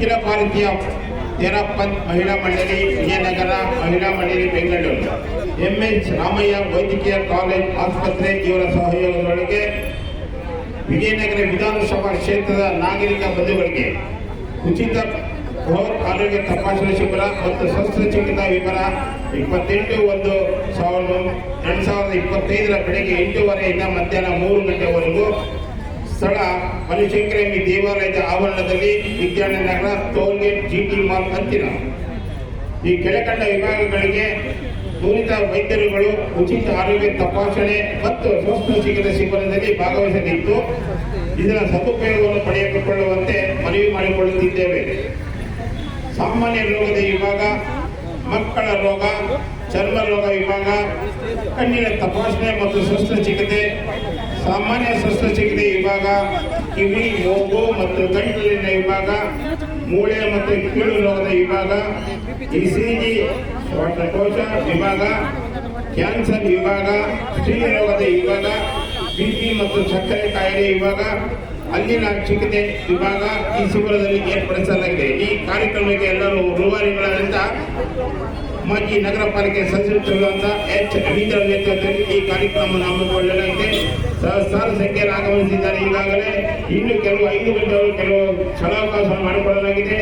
ಅಖಿಲ ಭಾರತೀಯ ತೇರಪ್ಪನ್ ಮಹಿಳಾ ಮಂಡಳಿ, ವಿಜಯನಗರ ಮಹಿಳಾ ಮಂಡಳಿ, ಬೆಂಗಳೂರು. ಎಂ ಎಚ್ ರಾಮಯ್ಯ ವೈದ್ಯಕೀಯ ಕಾಲೇಜ್ ಆಸ್ಪತ್ರೆ ಇವರ ಸಹಯೋಗದೊಳಗೆ ವಿಜಯನಗರ ವಿಧಾನಸಭಾ ಕ್ಷೇತ್ರದ ನಾಗರಿಕ ಬಂಧುಗಳಿಗೆ ಉಚಿತ ಬೃಹತ್ ಆರೋಗ್ಯ ತಪಾಸಣಾ ಶಿಬಿರ ಮತ್ತು ಶಸ್ತ್ರಚಿಕಿತ್ಸಾ ವಿವರ ಇಪ್ಪತ್ತೆಂಟು ಒಂದು ಸಾವಿರದ ಎರಡು ಸಾವಿರದ ಇಪ್ಪತ್ತೈದರ ಬೆಳಗ್ಗೆ ಎಂಟೂವರೆಯಿಂದ ಮಧ್ಯಾಹ್ನ ಮೂರು ಗಂಟೆವರೆಗೂ ಬನಶಂಕರಮಿ ದೇವಾಲಯದ ಆವರಣದಲ್ಲಿ ವಿದ್ಯಾನಗರ ಟೋಲ್ಗೇಟ್ ಜಿಟಿ ಮಾಲ್ ಹತ್ತಿರ. ಈ ಕೆಳಕಂಡ ವಿಭಾಗಗಳಿಗೆ ನುರಿತ ವೈದ್ಯರುಗಳು ಉಚಿತ ಆರೋಗ್ಯ ತಪಾಸಣೆ ಮತ್ತು ಶಸ್ತ್ರಚಿಕಿತ್ಸಾ ಶಿಬಿರದಲ್ಲಿ ಭಾಗವಹಿಸಲಿದ್ದು, ಇದರ ಸದುಪಯೋಗವನ್ನು ಪಡೆದುಕೊಳ್ಳುವಂತೆ ಮನವಿ ಮಾಡಿಕೊಳ್ಳುತ್ತಿದ್ದೇವೆ. ಸಾಮಾನ್ಯ ರೋಗದ ವಿಭಾಗ ಮಕ್ಕಳ ರೋಗ, ಚರ್ಮ ರೋಗ ವಿಭಾಗ ಕಣ್ಣಿನ ತಪಾಸಣೆ ಮತ್ತು ಶಸ್ತ್ರಚಿಕಿತ್ಸೆ, ಸಾಮಾನ್ಯ ಶಸ್ತ್ರಚಿಕಿತ್ಸೆ ವಿಭಾಗ ಕಿವಿ, ಮೂಗು ಮತ್ತು ಗಂಟಲಿನ ವಿಭಾಗ ಮೂಳೆ ಮತ್ತು ಕೀಳು ರೋಗದ ವಿಭಾಗ ಇಸಿಜಿ ಶ್ವಾಸಕೋಶ ವಿಭಾಗ ಕ್ಯಾನ್ಸರ್ ವಿಭಾಗ ಸ್ತ್ರೀ ರೋಗದ ವಿಭಾಗ ಬಿಪಿ ಮತ್ತು ಸಕ್ಕರೆ ಕಾಯಿಲೆ ವಿಭಾಗ ಅಲ್ಲಿನ ಚಿಕಿತ್ಸೆ ವಿಭಾಗ ಈ ಶಿಬಿರದಲ್ಲಿ ಏರ್ಪಡಿಸಲಾಗಿದೆ. ಈ ಕಾರ್ಯಕ್ರಮಕ್ಕೆ ಎಲ್ಲರೂ ರೂವಾರಿಗಳಿಂದ ಮಾಜಿ ನಗರ ಪಾಲಿಕೆ ಸದಸ್ಯರಾದಂಥ ಎಚ್ ರವೀಂದ್ರ ನೇತೃತ್ವದಲ್ಲಿ ಈ ಕಾರ್ಯಕ್ರಮವನ್ನು ಹಮ್ಮಿಕೊಳ್ಳಲಾಗಿದೆ. ಸಹಸ್ರಾರು ಸಂಖ್ಯೆಯಲ್ಲಿ ಆಗಮಿಸಿದ್ದಾರೆ. ಈಗಾಗಲೇ ಇನ್ನು ಕೆಲವು ಐದು ಗಂಟೆಗಳು ಕೆಲವು ಸ್ಥಳಾವಕಾಶ ಮಾಡಿಕೊಳ್ಳಲಾಗಿದೆ.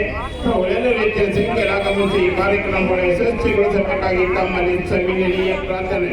ಒಳ್ಳೆಯ ರೀತಿಯ ಸಂಖ್ಯೆಯಲ್ಲಿ ಆಗಮಿಸಿ ಈ ಕಾರ್ಯಕ್ರಮವನ್ನು ಯಶಸ್ವಿಗೊಳಿಸಬೇಕಾಗಿ ತಮ್ಮಲ್ಲಿ ಸವಿನೀಯ ಪ್ರಾರ್ಥನೆ.